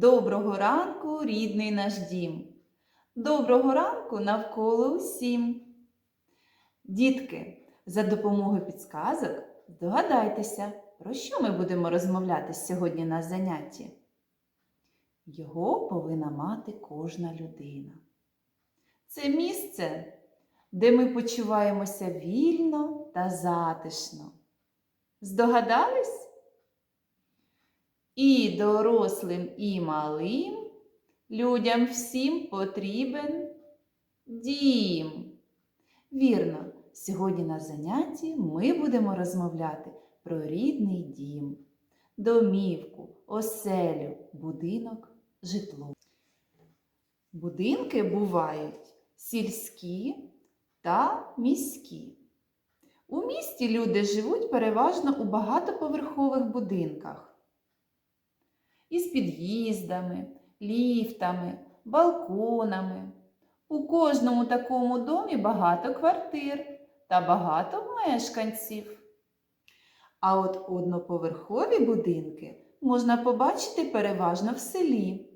Доброго ранку, рідний наш дім. Доброго ранку навколо усім. Дітки, за допомогою підсказок здогадайтеся, про що ми будемо розмовляти сьогодні на занятті. Його повинна мати кожна людина. Це місце, де ми почуваємося вільно та затишно. Здогадались? І дорослим, і малим людям всім потрібен дім. Вірно, сьогодні на занятті ми будемо розмовляти про рідний дім, домівку, оселю, будинок, житло. Будинки бувають сільські та міські. У місті люди живуть переважно у багатоповерхових будинках із під'їздами, ліфтами, балконами. У кожному такому домі багато квартир та багато мешканців. А от одноповерхові будинки можна побачити переважно в селі.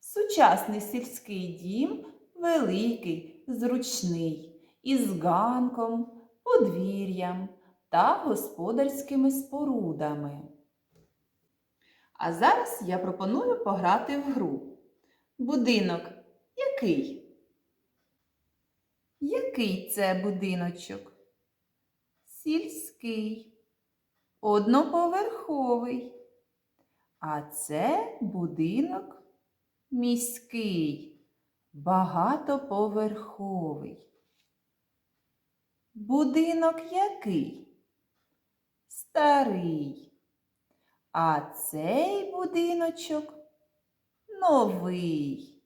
Сучасний сільський дім великий, зручний, із ганком, подвір'ям та господарськими спорудами. А зараз я пропоную пограти в гру. Будинок який? Який це будиночок? Сільський, одноповерховий. А це будинок міський, багатоповерховий. Будинок який? Старий. А цей будиночок новий.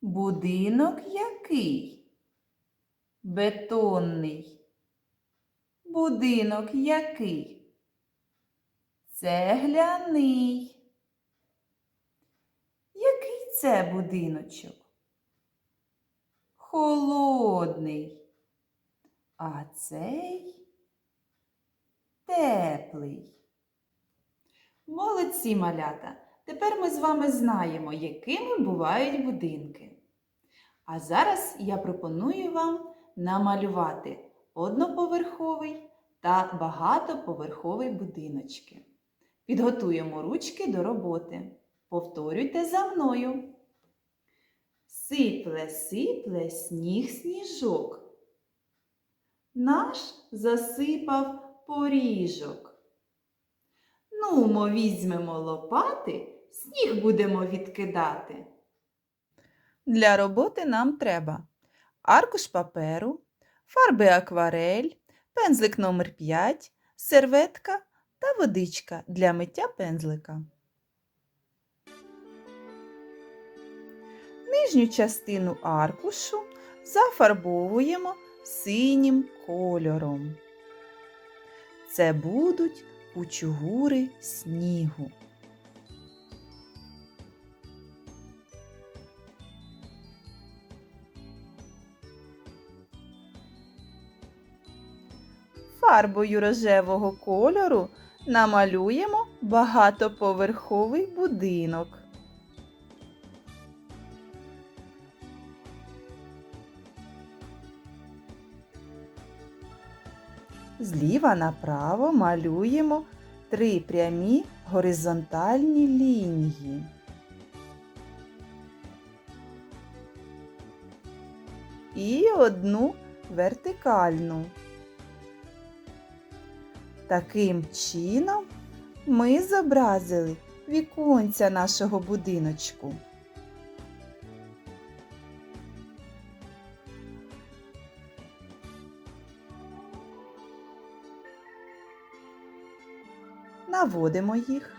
Будинок який? Бетонний. Будинок який? Цегляний. Який це будиночок? Холодний. А цей теплий. Молодці малята! Тепер ми з вами знаємо, якими бувають будинки. А зараз я пропоную вам намалювати одноповерховий та багатоповерховий будиночки. Підготуємо ручки до роботи. Повторюйте за мною. Сипле, сипле сніг сніжок. Наш засипав поріжок. Нумо візьмемо лопати, сніг будемо відкидати. Для роботи нам треба аркуш паперу, фарби акварель, пензлик номер 5, серветка та водичка для миття пензлика. Нижню частину аркушу зафарбовуємо синім кольором. Це будуть кучугури снігу. Фарбою рожевого кольору намалюємо багатоповерховий будинок. Зліва направо малюємо три прямі горизонтальні лінії. І одну вертикальну. Таким чином ми зобразили віконця нашого будиночку. Наводимо їх.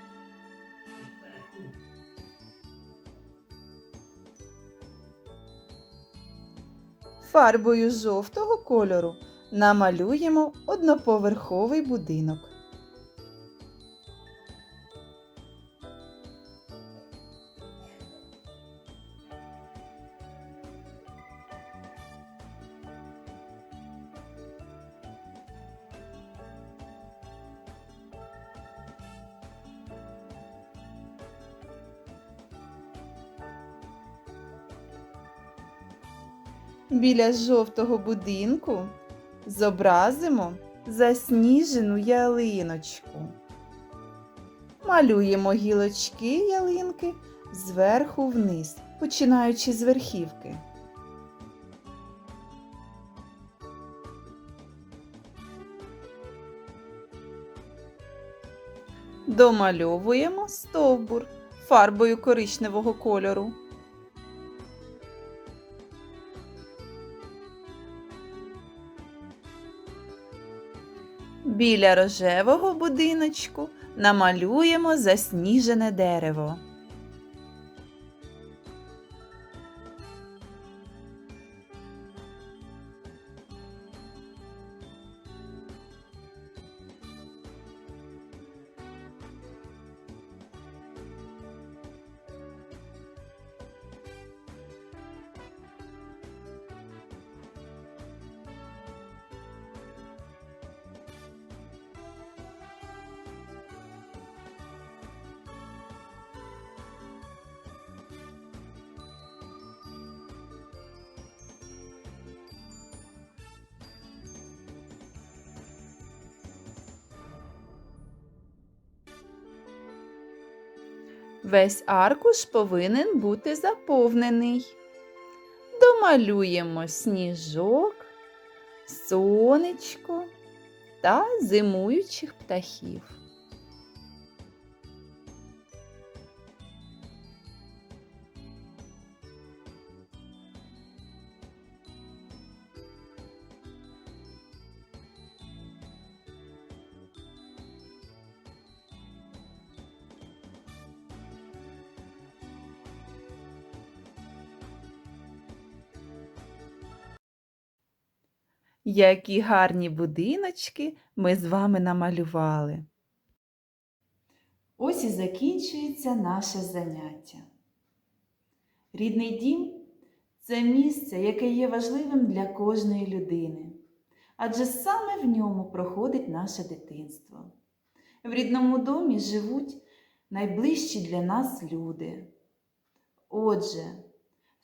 Фарбою жовтого кольору намалюємо одноповерховий будинок. Біля жовтого будинку зобразимо засніжену ялиночку. Малюємо гілочки ялинки зверху вниз, починаючи з верхівки. Домальовуємо стовбур фарбою коричневого кольору. Біля рожевого будиночку намалюємо засніжене дерево. Весь аркуш повинен бути заповнений. Домалюємо сніжок, сонечко та зимуючих птахів. Які гарні будиночки ми з вами намалювали. Ось і закінчується наше заняття. Рідний дім це місце, яке є важливим для кожної людини. Адже саме в ньому проходить наше дитинство. В рідному домі живуть найближчі для нас люди. Отже,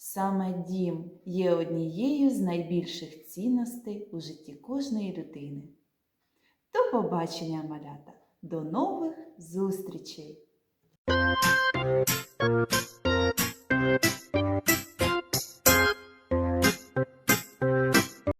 Саме дім є однією з найбільших цінностей у житті кожної людини. До побачення, малята! До нових зустрічей!